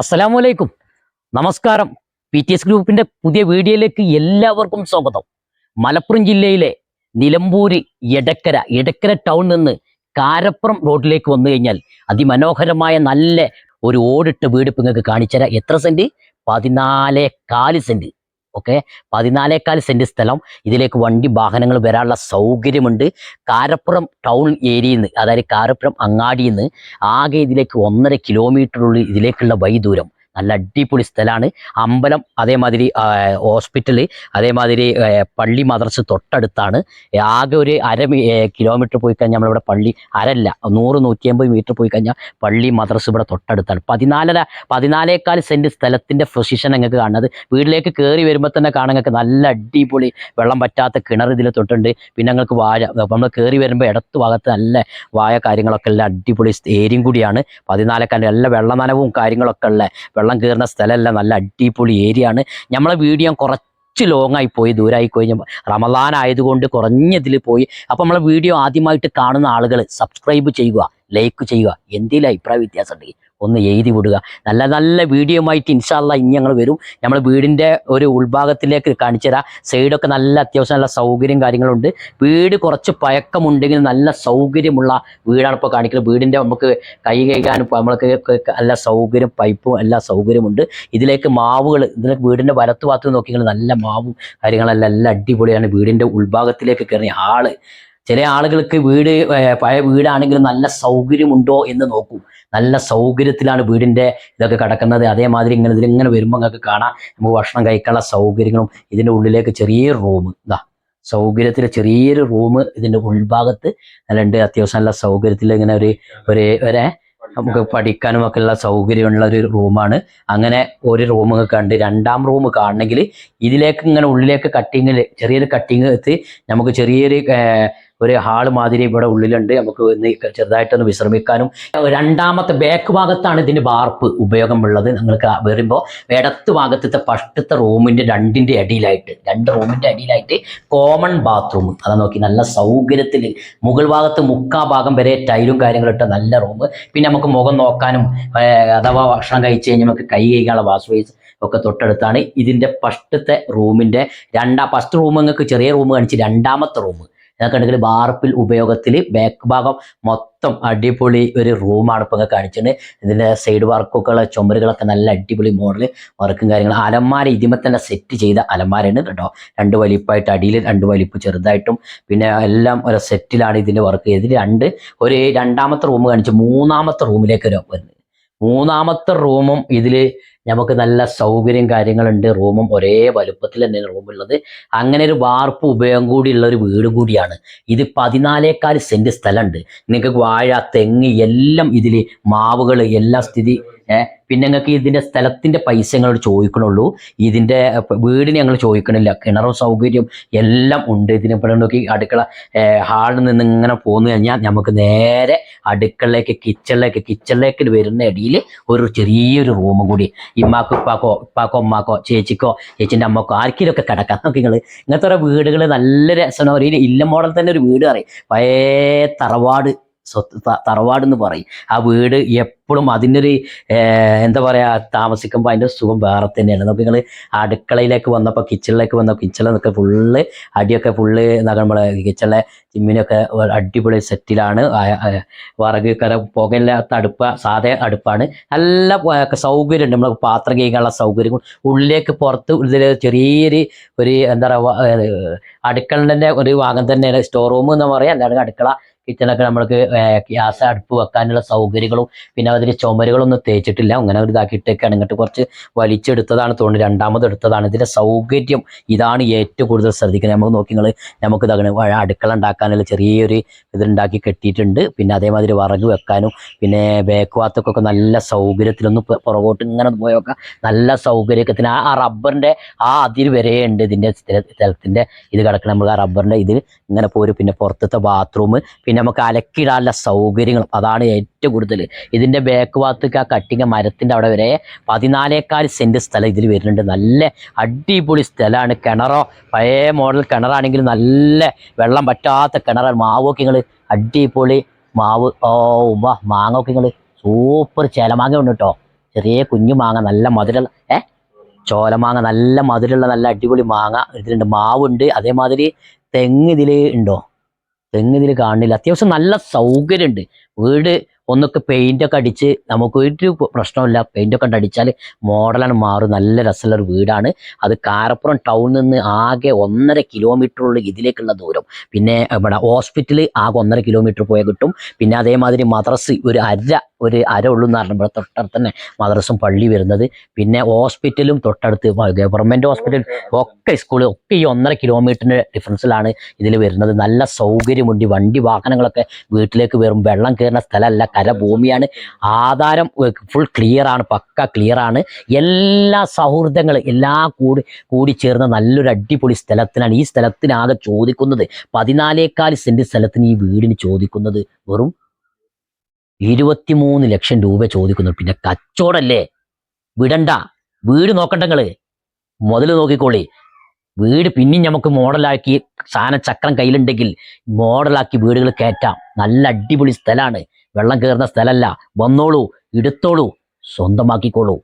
അസ്സലാമു അലൈക്കും നമസ്കാരം. പി ടി എസ് ഗ്രൂപ്പിന്റെ പുതിയ വീഡിയോയിലേക്ക് എല്ലാവർക്കും സ്വാഗതം. മലപ്പുറം ജില്ലയിലെ നിലമ്പൂര് എടക്കര എടക്കര ടൗൺ നിന്ന് കാരപ്പുറം റോഡിലേക്ക് വന്നു കഴിഞ്ഞാൽ അതിമനോഹരമായ നല്ല ഒരു ഓടിട്ട വീട് നിങ്ങൾക്ക് കാണിച്ചുതരാം. എത്ര സെന്റ് പതിനാല് കാൽ സെന്റ് ഓക്കെ പതിനാലേക്കാൽ സെന്റ് സ്ഥലം. ഇതിലേക്ക് വണ്ടി വാഹനങ്ങൾ വരാനുള്ള സൗകര്യമുണ്ട്. കാരപ്പുറം ടൗൺ ഏരിയയിൽ നിന്ന് അതായത് കാരപ്പുറം അങ്ങാടിയിൽ നിന്ന് ആകെ ഇതിലേക്ക് ഒന്നര കിലോമീറ്ററുള്ളിൽ ഇതിലേക്കുള്ള വഴി ദൂരം നല്ല അടിപൊളി സ്ഥലമാണ് അമ്പലം അതേമാതിരി ഹോസ്പിറ്റൽ അതേമാതിരി പള്ളി മദ്രസ് തൊട്ടടുത്താണ്. ആകെ ഒരു അര കിലോമീറ്റർ പോയി കഴിഞ്ഞാൽ നമ്മളിവിടെ പള്ളി അരല്ല നൂറ് നൂറ്റി അമ്പത് മീറ്റർ പോയി കഴിഞ്ഞാൽ പള്ളി മദ്രസ് ഇവിടെ തൊട്ടടുത്താണ്. പതിനാലര പതിനാലേക്കാൽ സെന്റ് സ്ഥലത്തിന്റെ പൊസിഷൻ നിങ്ങൾക്ക് കാണുന്നത്. വീട്ടിലേക്ക് കയറി വരുമ്പോൾ തന്നെ കാണാൻ നിങ്ങൾക്ക് നല്ല അടിപൊളി വെള്ളം പറ്റാത്ത കിണർ ഇതിൽ തൊട്ടുണ്ട്. പിന്നെ നിങ്ങൾക്ക് വാഴ നമ്മൾ കയറി വരുമ്പോൾ ഇടത്ത് ഭാഗത്ത് നല്ല വായ കാര്യങ്ങളൊക്കെ ഉള്ള അടിപൊളി ഏരിയും കൂടിയാണ്. പതിനാലേക്കാൽ നല്ല വെള്ളനനവും കാര്യങ്ങളൊക്കെ ഉള്ള വെള്ളം കയറുന്ന സ്ഥലമല്ല നല്ല അടിപൊളി ഏരിയ ആണ്. നമ്മളെ വീഡിയോ കുറച്ച് കുറച്ച് ലോങ് ആയി പോയി ദൂരമായി കഴിഞ്ഞപ്പോൾ റമദാൻ ആയതുകൊണ്ട് കുറഞ്ഞതിൽ പോയി. അപ്പോൾ നമ്മളെ വീഡിയോ ആദ്യമായിട്ട് കാണുന്ന ആളുകൾ സബ്സ്ക്രൈബ് ചെയ്യുക ലൈക്ക് ചെയ്യുക. എന്തെങ്കിലും അഭിപ്രായ വ്യത്യാസം ഉണ്ടെങ്കിൽ ഒന്ന് എഴുതി വിടുക. നല്ല നല്ല വീഡിയോ ആയിട്ട് ഇൻഷാല്ല ഇനി ഞങ്ങൾ വരും. നമ്മൾ വീടിന്റെ ഒരു ഉൾഭാഗത്തിലേക്ക് കാണിച്ചു തരാം. സൈഡൊക്കെ നല്ല അത്യാവശ്യം നല്ല സൗകര്യം കാര്യങ്ങളുണ്ട്. വീട് കുറച്ച് പഴക്കമുണ്ടെങ്കിൽ നല്ല സൗകര്യമുള്ള വീടാണ് ഇപ്പോൾ കാണിക്കുന്നത് വീടിന്റെ നമുക്ക് കൈ കഴുകാനും നമ്മൾക്ക് നല്ല സൗകര്യം പൈപ്പും എല്ലാ സൗകര്യമുണ്ട്. ഇതിലേക്ക് മാവുകൾ ഇതിലേക്ക് വീടിന്റെ വലത്ത് ഭാഗത്ത് നോക്കിയാൽ നല്ല മാവും കാര്യങ്ങളെല്ലാം എല്ലാം അടിപൊളിയാണ്. വീടിന്റെ ഉൾഭാഗത്തിലേക്ക് കയറിയ ആൾ. ചില ആളുകൾക്ക് വീട് പഴയ വീടാണെങ്കിലും നല്ല സൗകര്യമുണ്ടോ എന്ന് നോക്കും. നല്ല സൗകര്യത്തിലാണ് വീടിന്റെ ഇതൊക്കെ കിടക്കുന്നത്. അതേമാതിരി ഇങ്ങനെ ഇതിലിങ്ങനെ വരുമ്പോൾ നിങ്ങൾക്ക് കാണാം. നമുക്ക് ഭക്ഷണം കഴിക്കാനുള്ള സൗകര്യങ്ങളും ഇതിന്റെ ഉള്ളിലേക്ക് ചെറിയ റൂം. ഇതാ സൗകര്യത്തിൽ ചെറിയൊരു റൂം ഇതിന്റെ ഉൾഭാഗത്ത് നല്ല ഉണ്ട് അത്യാവശ്യം നല്ല സൗകര്യത്തിൽ ഇങ്ങനെ ഒരു ഒരു ഒരു നമുക്ക് പഠിക്കാനും ഒക്കെ ഉള്ള സൗകര്യമുള്ള ഒരു റൂമാണ്. അങ്ങനെ ഒരു റൂം കണ്ട് രണ്ടാം റൂം കാണണമെങ്കിൽ ഇതിലേക്ക് ഇങ്ങനെ ഉള്ളിലേക്ക് കട്ടിങ്ങിൽ ചെറിയൊരു കട്ടിങ് എത്തി നമുക്ക് ചെറിയൊരു ഒരു ഹാൾ മാതിരി ഇവിടെ ഉള്ളിലുണ്ട്. നമുക്ക് ഒന്ന് ചെറുതായിട്ടൊന്ന് വിശ്രമിക്കാനും. രണ്ടാമത്തെ ബാക്ക് ഭാഗത്താണ് ഇതിന്റെ വാർപ്പ് ഉപയോഗമുള്ളത്. നിങ്ങൾക്ക് വരുമ്പോൾ ഇടത്ത് ഭാഗത്തത്തെ ഫസ്റ്റത്തെ റൂമിന്റെ രണ്ടിന്റെ അടിയിലായിട്ട് രണ്ട് റൂമിന്റെ അടിയിലായിട്ട് കോമൺ ബാത്റൂം അതാ നോക്കി നല്ല സൗകര്യത്തിൽ മുകൾ ഭാഗത്ത് മുക്കാ ഭാഗം വരെ ടൈലും കാര്യങ്ങളും ഇട്ട നല്ല റൂം പിന്നെ നമുക്ക് മുഖം നോക്കാനും അഥവാ ഭക്ഷണം കഴിച്ച് കഴിഞ്ഞാൽ നമുക്ക് കൈ കഴിക്കാനുള്ള വാഷ് ബേസ് ഒക്കെ തൊട്ടടുത്താണ് ഇതിന്റെ ഫസ്റ്റത്തെ റൂമിന്റെ രണ്ടാം ഫസ്റ്റ് റൂം നിങ്ങൾക്ക് ചെറിയ റൂം കാണിച്ച് രണ്ടാമത്തെ റൂം ഇതൊക്കെ ഉണ്ടെങ്കിൽ വാർപ്പിൽ ഉപയോഗത്തിൽ ബാക്ക് ഭാഗം മൊത്തം അടിപൊളി ഒരു റൂമാണ് ഇപ്പൊ ഇങ്ങനെ കാണിച്ചിട്ടുണ്ട് ഇതിന്റെ സൈഡ് വർക്കൊക്കെ ഉള്ള ചുമരുകളൊക്കെ നല്ല അടിപൊളി മോഡൽ വർക്കും കാര്യങ്ങളും. അലമാര ഇതിമ തന്നെ സെറ്റ് ചെയ്ത അലമാരയാണ് കേട്ടോ. രണ്ട് വലിപ്പമായിട്ട് അടിയിൽ രണ്ട് വലിപ്പ് ചെറുതായിട്ടും പിന്നെ എല്ലാം ഒരു സെറ്റിലാണ് ഇതിന്റെ വർക്ക് ഇതിൽ രണ്ട് ഒരു രണ്ടാമത്തെ റൂം കാണിച്ച് മൂന്നാമത്തെ റൂമിലേക്ക് ഒരു മൂന്നാമത്തെ റൂമും ഇതിൽ നമുക്ക് നല്ല സൗകര്യം കാര്യങ്ങളുണ്ട്. റൂമും ഒരേ വലുപ്പത്തിൽ തന്നെയാണ് റൂമുള്ളത്. അങ്ങനെ ഒരു വാർപ്പ് ഉപയോഗം കൂടിയുള്ള ഒരു വീട് കൂടിയാണ്. ഇത് പതിനാലേക്കാൽ സെന്റ് സ്ഥലമുണ്ട്. നിങ്ങൾക്ക് വാഴ തെങ്ങ് എല്ലാം ഇതിൽ മാവുകൾ എല്ലാ സ്ഥിതി ഏഹ് പിന്നെ ഞങ്ങൾക്ക് ഇതിന്റെ സ്ഥലത്തിന്റെ പൈസ ഞങ്ങളോട് ചോദിക്കണുള്ളൂ. ഇതിന്റെ ഏർ, വീടിന് ഞങ്ങൾ ചോദിക്കണില്ല. കിണറും സൗകര്യം എല്ലാം ഉണ്ട്. ഇതിനെ നോക്കി അടുക്കള ഹാളിൽ നിന്ന് ഇങ്ങനെ പോന്നു കഴിഞ്ഞാൽ നമുക്ക് നേരെ അടുക്കളയിലേക്ക് കിച്ചണിലേക്ക് കിച്ചണിലേക്ക് വരുന്ന ഇടയിൽ ഒരു ചെറിയൊരു റൂം കൂടി. ഇമ്മാക്കോ ഇപ്പാക്കോ ഇപ്പാക്കോ ഉമ്മാക്കോ ചേച്ചിക്കോ ചേച്ചിന്റെ അമ്മക്കോ ആർക്കെങ്കിലും ഒക്കെ കിടക്കാം. നമുക്ക് നിങ്ങൾ ഇങ്ങനത്തെ വീടുകൾ നല്ല രസമാണ്. ഇല്ല മോഡൽ തന്നെ ഒരു വീട് പറയും. പഴയ തറവാട് സ്വത്ത് തറവാടെന്ന് പറയും. ആ വീട് എപ്പോഴും അതിനൊരു എന്താ പറയുക താമസിക്കുമ്പോൾ അതിന്റെ സുഖം വേറെ തന്നെയാണ്. നമുക്ക് നിങ്ങൾ അടുക്കളയിലേക്ക് വന്നപ്പോൾ കിച്ചണിലേക്ക് വന്നപ്പോൾ കിച്ചണിലൊക്കെ ഫുള്ള് അടിയൊക്കെ ഫുള്ള് നമ്മളെ കിച്ചണിലെ ചിമ്മിനൊക്കെ അടിപൊളി സെറ്റിലാണ് വിറക് കര പുകയില്ലാത്ത അടുപ്പ സാധാ അടുപ്പാണ്. നല്ല സൗകര്യമുണ്ട്. നമ്മൾ പാത്രം കഴിക്കാനുള്ള സൗകര്യം. ഉള്ളിലേക്ക് പുറത്ത് ഇതിൽ ചെറിയൊരു ഒരു എന്താ പറയുക അടുക്കളന്റെ ഒരു ഭാഗം തന്നെയാണ്. സ്റ്റോർ റൂം എന്ന് പറയാം. എന്താണ് അടുക്കള കിച്ചണൊക്കെ നമ്മൾക്ക് ഗ്യാസ് അടുപ്പ് വെക്കാനുള്ള സൗകര്യങ്ങളും പിന്നെ അതിൽ ചുമരുകളൊന്നും തേച്ചിട്ടില്ല. അങ്ങനെ ഒരു ഇതാക്കിയിട്ടൊക്കെയാണ് ഇങ്ങോട്ട് കുറച്ച് വലിച്ചെടുത്തതാണ് തോന്നുന്നു. രണ്ടാമത് എടുത്തതാണ്. ഇതിന്റെ സൗകര്യം ഇതാണ് ഏറ്റവും കൂടുതൽ ശ്രദ്ധിക്കുന്നത്. നമുക്ക് നോക്കി നിങ്ങൾ നമുക്ക് ഇതാകണം അടുക്കള ഉണ്ടാക്കാനുള്ള ചെറിയൊരു ഇതുണ്ടാക്കി കെട്ടിയിട്ടുണ്ട്. പിന്നെ അതേമാതിരി വറക് വെക്കാനും പിന്നെ ബേക്ക് ഭാഗത്തൊക്കെ നല്ല സൗകര്യത്തിലൊന്ന് പുറകോട്ട് ഇങ്ങനെ പോയൊക്കെ നല്ല സൗകര്യത്തിന് ആ റബ്ബറിന്റെ ആ അതിര് വരെ ഉണ്ട് ഇതിന്റെ സ്ഥലത്തിന്റെ ഇത് കിടക്കണം. നമ്മൾ ആ റബ്ബറിന്റെ ഇതിൽ ഇങ്ങനെ പോരും. പിന്നെ പുറത്തത്തെ ബാത്റൂം പിന്നെ നമുക്ക് അലക്കിടാനുള്ള സൗകര്യങ്ങളും അതാണ് ഏറ്റവും കൂടുതൽ ഇതിന്റെ ബാക്ക് ഭാഗത്തേക്ക് ആ കട്ടിങ്ങ മരത്തിന്റെ അവിടെ വരെ പതിനാലേക്കാൽ സെന്റ് സ്ഥലം ഇതിൽ വരുന്നുണ്ട്. നല്ല അടിപൊളി സ്ഥലമാണ്. കിണറോ പഴയ മോഡൽ കിണറാണെങ്കിൽ നല്ല വെള്ളം പറ്റാത്ത കിണറാണ്. മാവൊക്കെ നിങ്ങൾ അടിപൊളി മാവ്. ഓ ഉമ്മ മാങ്ങൊക്കെ നിങ്ങൾ സൂപ്പർ ചേലമാങ്ങ ഉണ്ട് കേട്ടോ ചെറിയ കുഞ്ഞു മാങ്ങ നല്ല മധുരമുള്ള ഏ? ചോലമാങ്ങ നല്ല മധുരമുള്ള നല്ല അടിപൊളി മാങ്ങ ഇതിലുണ്ട്. മാവുണ്ട്. അതേമാതിരി തെങ്ങ് ഇതിൽ ഉണ്ടോ? തെങ്ങ് ഇതിൽ കാണില്ല അത്യാവശ്യം നല്ല സൗകര്യമുണ്ട്. വീട് ഒന്നൊക്കെ പെയിന്റ് ഒക്കെ അടിച്ച് നമുക്ക് ഒരു പ്രശ്നമില്ല പെയിന്റ് ഒക്കെ അടിച്ചാൽ മോഡലാണ് മാറും. നല്ല രസമുള്ള ഒരു വീടാണ്. അത് കാരപ്പുറം ടൗണിൽ നിന്ന് ആകെ ഒന്നര കിലോമീറ്ററുള്ള ഇതിലേക്കുള്ള ദൂരം. പിന്നെ ഇവിടെ ഹോസ്പിറ്റൽ ആകെ ഒന്നര കിലോമീറ്റർ പോയാൽ കിട്ടും. പിന്നെ അതേമാതിരി മദ്രസ് ഒരു അര ഒരു അര ഉള്ളൂ എന്ന് പറഞ്ഞാൽ ഇവിടെ തൊട്ടടുത്ത് തന്നെ മദ്രസും പള്ളി വരുന്നത്. പിന്നെ ഹോസ്പിറ്റലും തൊട്ടടുത്ത് ഗവൺമെന്റ് ഹോസ്പിറ്റൽ ഒക്കെ സ്കൂൾ ഒക്കെ ഈ ഒന്നര കിലോമീറ്ററിന്റെ ഡിഫറൻസിലാണ് ഇതിൽ വരുന്നത്. നല്ല സൗകര്യമുണ്ട്. വണ്ടി വാഹനങ്ങളൊക്കെ വീട്ടിലേക്ക് വരും വെള്ളം കയറുന്ന സ്ഥലമല്ല. കര ഭൂമിയാണ് ആധാരം ഫുൾ ക്ലിയർ ആണ് പക്ക ക്ലിയർ ആണ്. എല്ലാ സൗഹൃദങ്ങൾ എല്ലാ കൂടി കൂടി ചേർന്ന നല്ലൊരു അടിപൊളി സ്ഥലത്തിനാണ് ഈ സ്ഥലത്തിനാകെ ചോദിക്കുന്നത്. പതിനാലേക്കാൽ സെന്റ് സ്ഥലത്തിന് ഈ വീടിന് ചോദിക്കുന്നത് വെറും ഇരുപത്തിമൂന്ന് ലക്ഷം രൂപ ചോദിക്കുന്നു. പിന്നെ കച്ചോടല്ലേ? വിടണ്ട. വീട് നോക്കണ്ടങ്ങൾ. മുതൽ നോക്കിക്കോളി. വീട് പിന്നെയും നമുക്ക് മോഡലാക്കി സാധന ചക്രം കയ്യിലുണ്ടെങ്കിൽ മോഡലാക്കി വീടുകൾ കയറ്റാം. നല്ല അടിപൊളി സ്ഥലമാണ്. വെള്ളം കയറുന്ന സ്ഥലമല്ല വന്നോളൂ എടുത്തോളൂ സ്വന്തമാക്കിക്കോളൂ.